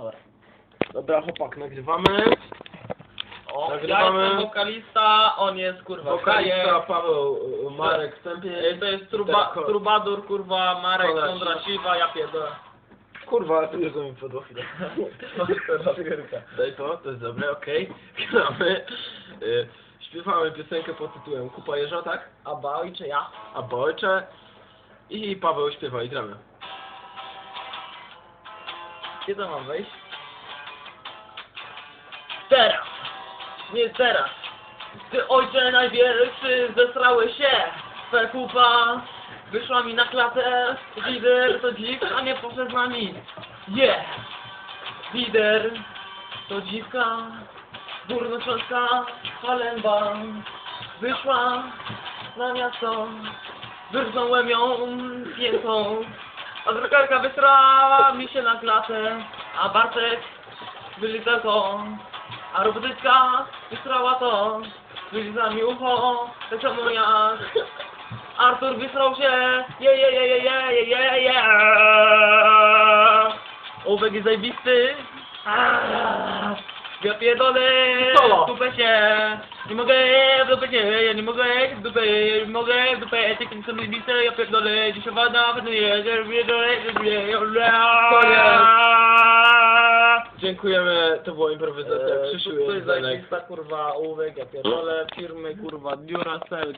Dobra. Dobra, chłopak, nagrywamy. O, ja Nagrywamy. jestem wokalista, on jest kurwa Wokalista Kajek. Paweł y, Marek Stępień. Y, To jest truba, trubadur, kurwa, Marek Konrad Kondra Siwa. Ja pierdolę. Kurwa, tu już mi podło chwilę. Daj to, to jest dobre, okej. Gramy. Y, Śpiewamy piosenkę pod tytułem Kupa Jeża, tak? A bał czy ja? A Bojcze. I Paweł śpiewa i gramy. Kiedy mam wejść? Teraz! Nie teraz! Ty ojcze największy, zesrały się! Twoja kupa wyszła mi na klatę, lider to dziw, a nie poszedł z nami. Yeah! Lider to dziwka, górnośląska halemba, wyszła na miasto, wyrżnąłem ją piętą, a drukarka wysrała mi się na klatę, a Bartek wylizał to, a robotyka wysrała to, wylizała mi ucho, tak samo jak Artur wysrał się, je je je je je je je je. Ołówek jest zajebisty, ja pierdolę Solo. w dupę się, nie mogę w dupę się, ja nie mogę w dupę, nie mogę w dupę, ty kim są zajebiste, ja pierdolę, dzisiaj wana, wynuję, ja pierdolę, Dziękujemy, to była improwizacja. Eee, Krzysiu jest zajebista kurwa ołówek, ja pierdolę, firmy kurwa Duracell,